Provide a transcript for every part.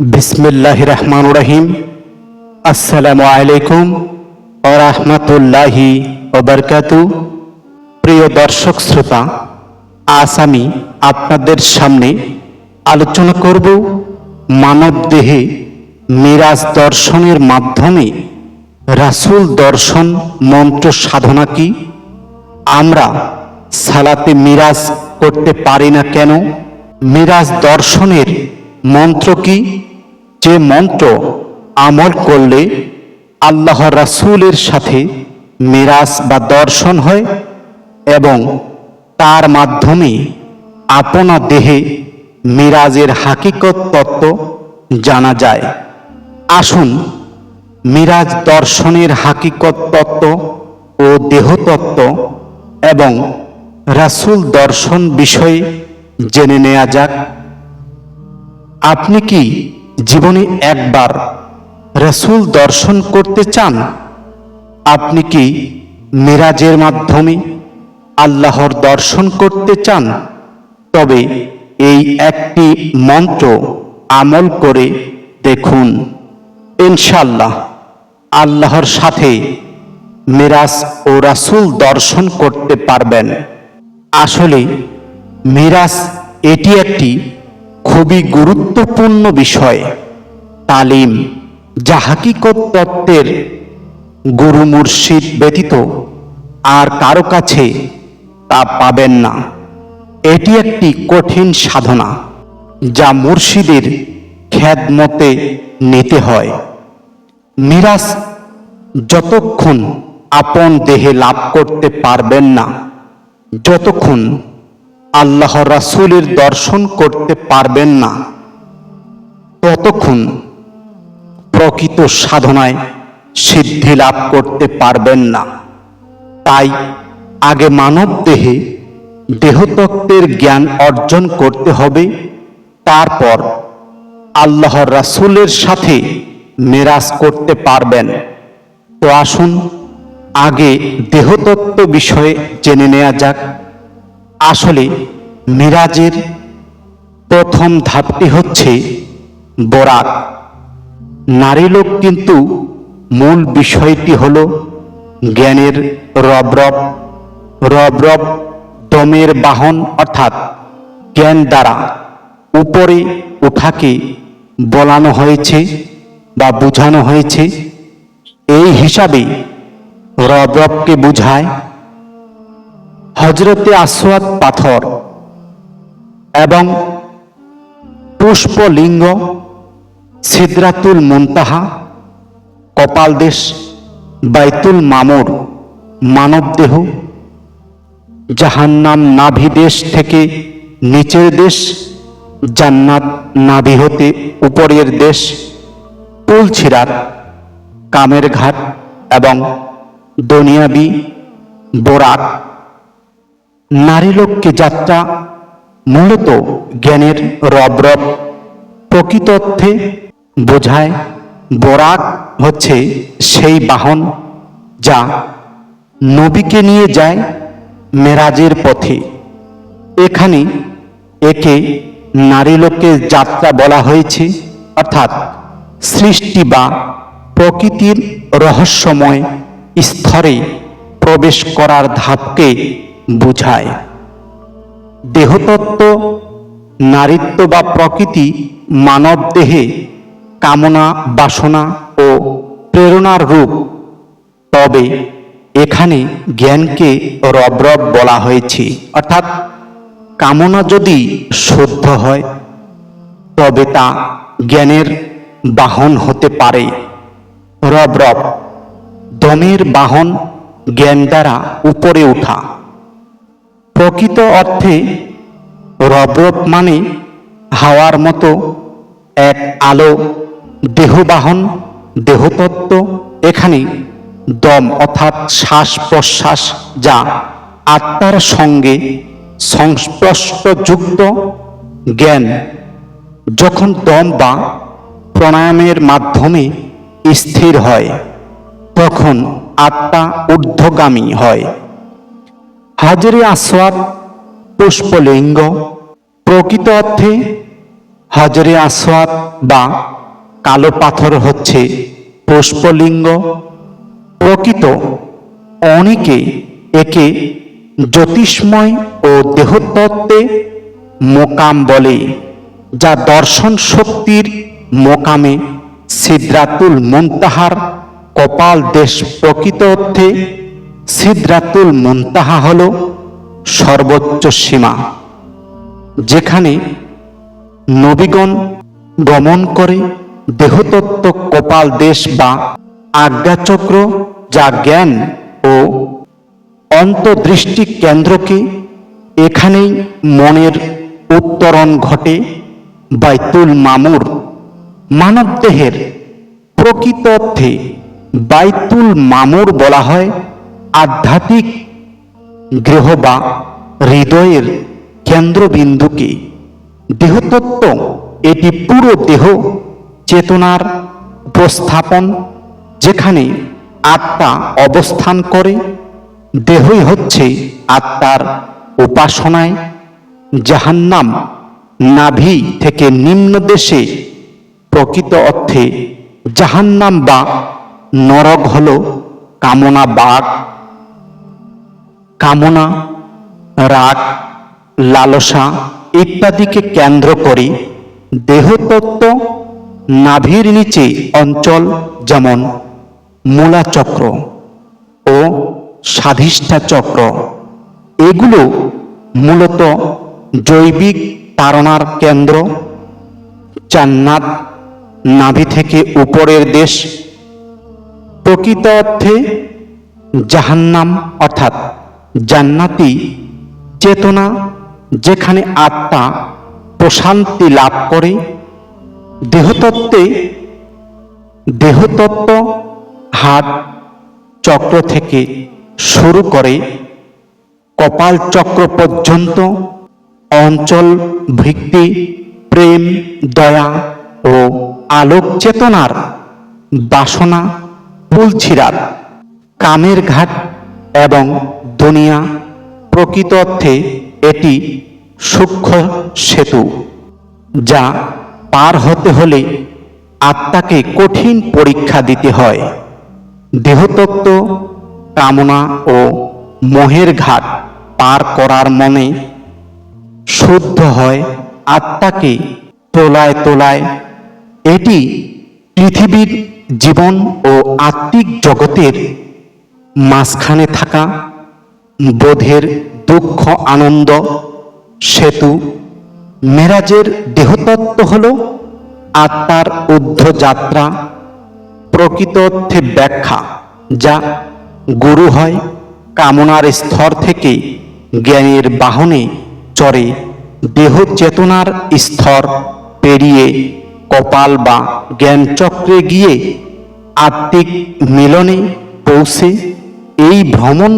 বিসমিল্লাহ রহমান রহিম। আসসালামু আলাইকুম ও রহমতুল্লাহি ওবরকাতু প্রিয় দর্শক শ্রোতা, আজ আমি আপনাদের সামনে আলোচনা করব মানব দেহে মিরাজ দর্শনের মাধ্যমে রাসূল দর্শন মন্ত্র সাধনা কি, আমরা সালাতে মিরাজ করতে পারি না কেন? মিরাজ দর্শনের মন্ত্র কি? যে মন্ত্র আমল করলে আল্লাহ রাসূলের সাথে মিরাজ বা দর্শন হয় এবং তার মাধ্যমে আপনা দেহে মিরাজের হাকিকত তত্ত্ব জানা যায়। আসুন মিরাজ দর্শনের হাকিকত তত্ত্ব ও দেহতত্ত্ব এবং রাসূল দর্শন বিষয়ে জেনে নেওয়া যাক। আপনি কি জীবনে একবার রাসূল দর্শন করতে চান? আপনি কি মিরাজের মাধ্যমে আল্লাহর দর্শন করতে চান? তবে এই একটি মন্ত্র আমল করে দেখুন। ইনশাল্লাহ আল্লাহর সাথে মিরাজ ও রাসূল দর্শন করতে পারবেন। আসলে মিরাজ এটি একটি খুবই গুরুত্বপূর্ণ বিষয়, তালিম যা হাকিকত তত্ত্বের গুরু মুর্শিদ ব্যতীত আর কারও কাছে তা পাবেন না। এটি একটি কঠিন সাধনা, যা মুর্শিদের খ্যাতমতে নিতে হয়। মিরাজ যতক্ষণ আপন দেহে লাভ করতে পারবেন না, যতক্ষণ আল্লাহ রাসূলের দর্শন করতে পারবেন না। ততক্ষণ প্রকৃত সাধনায় সিদ্ধি লাভ করতে পারবেন না। তাই আগে মানব দেহে দেহতত্ত্বের জ্ঞান অর্জন করতে হবে। তারপর আল্লাহর রাসূলের সাথে মেরাজ করতে পারবেন। তো আসুন আগে দেহতত্ত্ব বিষয়ে জেনে নেওয়া যাক। আসলে মিরাজের প্রথম ধাপটি হচ্ছে বরাক নারী লোক কিন্তু মূল বিষয়টি হল জ্ঞানের রবরব রবরব দমের বাহন অর্থাৎ জ্ঞান দ্বারা উপরে ওঠাকে বলানো হয়েছে বা বোঝানো হয়েছে। এই হিসাবে রবরবকে বোঝায় হজরতে আসওয়াদ পাথর এবং পুষ্পলিঙ্গ সিদ্রাতুল মুনতাহা কপালদেশ বাইতুল মামুর মানবদেহ জাহান্নাম নাভি দেশ থেকে নিচের দেশ, জান্নাত নাভি হতে উপরের দেশ, পুলছিরাত কামের ঘাট এবং দনিয়াবি, বোরাক নারী লোককে যাত্রা মূলত জ্ঞানের রবরব প্রকৃত অর্থে বোঝায়। বরাক হচ্ছে সেই বাহন যা নবীকে নিয়ে যায় মেরাজের পথে। এখানে একে নারী লোকের যাত্রা বলা হয়েছে, অর্থাৎ সৃষ্টি বা প্রকৃতির রহস্যময় স্তরে প্রবেশ করার ধাপকে বোঝায়। দেহতত্ত্ব, নারীত্ব বা প্রকৃতি, মানব দেহে কামনা, বাসনা ও প্রেরণার রূপ। তবে এখানে জ্ঞানকে রবরব বলা হয়েছে। অর্থাৎ কামনা যদি শুদ্ধ হয়, তবে তা জ্ঞানের বাহন হতে পারে। রবরব দমের বাহন জ্ঞান দ্বারা উপরে ওঠা প্রকৃত অর্থে রবরব মানে হাওয়ার মতো এক আলো, দেহবাহন, দেহতত্ত্ব, এখানে দম অর্থাৎ শ্বাস প্রশ্বাস যা আত্মার সঙ্গে সংস্পর্শযুক্ত জ্ঞান। যখন দম বা প্রাণায়ামের মাধ্যমে স্থির হয়, তখন আত্মা ঊর্ধ্বগামী হয়। হাজরে আসওয়াদ পুষ্পলিঙ্গ, প্রকৃত অর্থে হজরে আসওয়াদ বা কালো পাথর হচ্ছে পুষ্পলিঙ্গ। প্রকৃত অনেকে একে জ্যোতিষময় ও দেহতত্ত্বে মোকাম বলে, যা দর্শন শক্তির মোকামে সিদ্রাতুল মুনতাহার কপাল দেশ প্রকৃত অর্থে সিদ্রাতুল মুনতাহা হল সর্বোচ্চ সীমা, যেখানে নবীগণ গমন করে দেহতত্ত্ব কপাল দেশ বা আজ্ঞাচক্র যা জ্ঞান ও অন্তদৃষ্টি কেন্দ্রকে এখানেই মনের উত্তরণ ঘটে বাইতুল মামুর, মানবদেহের প্রকৃত অর্থে বাইতুল মামুর বলা হয় আধ্যাত্মিক গৃহ বা হৃদয়ের কেন্দ্রবিন্দুকে দেহতত্ত্ব, এটি পুরো দেহ, চেতনার উপস্থাপন যেখানে আত্মা অবস্থান করে, দেহই হচ্ছে আত্মার উপাসনায়, জাহান্নাম নাভি থেকে নিম্ন দেশে প্রকৃত অর্থে জাহান্নাম বা নরক হল কামনা বাঘ। কামনা, রাগ, লালসা ইত্যাদিকে কেন্দ্র করে দেহতত্ত্ব নাভির নিচে অঞ্চল যেমন মূলাচক্র ও স্বাধিষ্ঠা চক্র এগুলো মূলত জৈবিক তারণার কেন্দ্র। জান্নাত নাভি থেকে উপরের দেশ। প্রকৃত অর্থে জাহান্নাম অর্থাৎ জান্নাতি চেতনা যেখানে আত্মা প্রশান্তি লাভ করে, দেহতত্ত্বে দেহতত্ত্ব হাত চক্র থেকে শুরু করে কপাল চক্র পর্যন্ত অঞ্চল ভিত্তি প্রেম, দয়া ও আলোক চেতনার বাসনা পুলছিরাত কামের ঘাট এবং দুনিয়া প্রকৃত অর্থে এটি সূক্ষ্ম সেতু, যা পার হতে হলে আত্মাকে কঠিন পরীক্ষা দিতে হয়। দেহতত্ত্ব, কামনা ও মোহের ঘাট পার করার মনে শুদ্ধ হয় আত্মাকে তোলায় তোলায়। এটি পৃথিবীর জীবন ও আত্মিক জগতের মাঝখানে থাকা বোধের দুঃখ, আনন্দ, সেতু, মেরাজের দেহতত্ত্ব হল আত্মার ঊর্ধ্ব যাত্রা প্রকৃত অর্থে ব্যাখ্যা, যা গুরু হয় কামনার স্তর থেকে জ্ঞানের বাহনে চড়ে দেহ চেতনার স্তর পেরিয়ে কপাল বা জ্ঞানচক্রে গিয়ে আত্মিক মিলনে পৌঁছে এই ভ্রমণ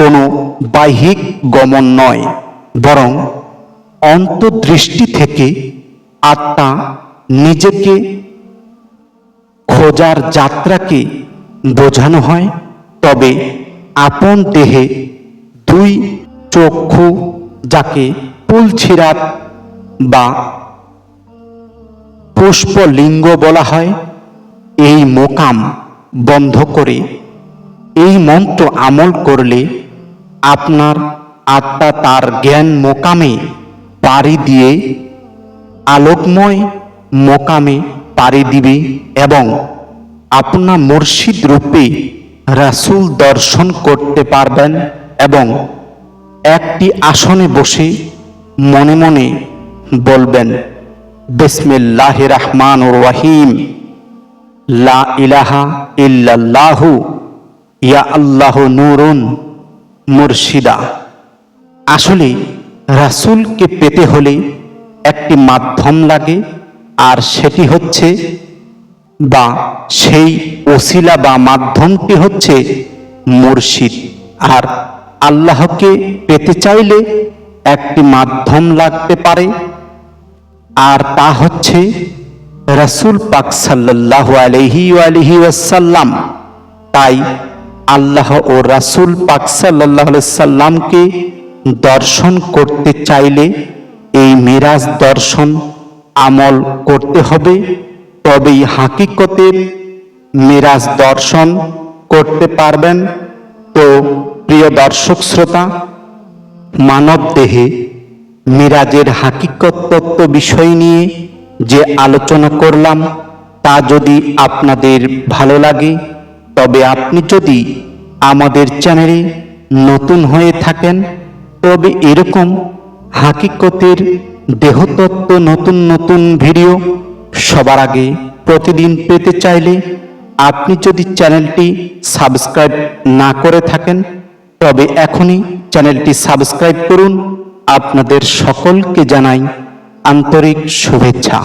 কোনো বাহ্যিক গমন নয়, বরং অন্তর্দৃষ্টি থেকে আত্মা নিজেকে খোঁজার যাত্রাকে বোঝানো হয়। তবে আপন দেহে দুই চক্ষু যাকে পুলছিরাত বা পুষ্পলিঙ্গ বলা হয়, এই মোকাম বন্ধ করে এই মন্ত্র আমল করলে আপনার আত্মা তার জ্ঞান মোকামে পাড়ি দিয়ে, আলোকময় মোকামে পাড়ি দিবে এবং আপনার মুর্শিদ রূপে রাসূল দর্শন করতে পারবেন এবং একটি আসনে বসে মনে মনে বলবেন বিসমিল্লাহ রহমান রহিম, লা ইলাহা ইল্লাল্লাহু ইয়া আল্লাহ নুরুন মুর্শিদা। আসলে রাসুলকে পেতে হলে একটি মাধ্যম লাগে, আর সেটি হচ্ছে বা সেই ওসিলা বা মাধ্যমটি হচ্ছে মুর্শিদ। আর আল্লাহকে পেতে চাইলে একটি মাধ্যম লাগতে পারে, আর তা হচ্ছে রাসূল পাক সাল্লাল্লাহু আলাইহি আলিহি ওয়াসাল্লাম। তাই আল্লাহ ও রাসূল পাক আলাইহি সাল্লামকে দর্শন করতে চাইলে এই মিরাজ দর্শন আমল করতে হবে। তবেই হাকিকতের মিরাজ দর্শন করতে পারবেন। তো প্রিয় দর্শক শ্রোতা, মানব দেহে মিরাজের হাকিকত তত্ত্ব বিষয় নিয়ে যে আলোচনা করলাম, তা যদি আপনাদের ভালো লাগে তবে আপনি যদি আমাদের চ্যানেলে নতুন হয়ে থাকেন, তবে এরকম হাকিকতের দেহতত্ত্ব নতুন নতুন ভিডিও সবার আগে প্রতিদিন পেতে চাইলে আপনি যদি চ্যানেলটি সাবস্ক্রাইব না করে থাকেন, তবে এখনই চ্যানেলটি সাবস্ক্রাইব করুন। আপনাদের সকলকে জানাই আন্তরিক শুভেচ্ছা।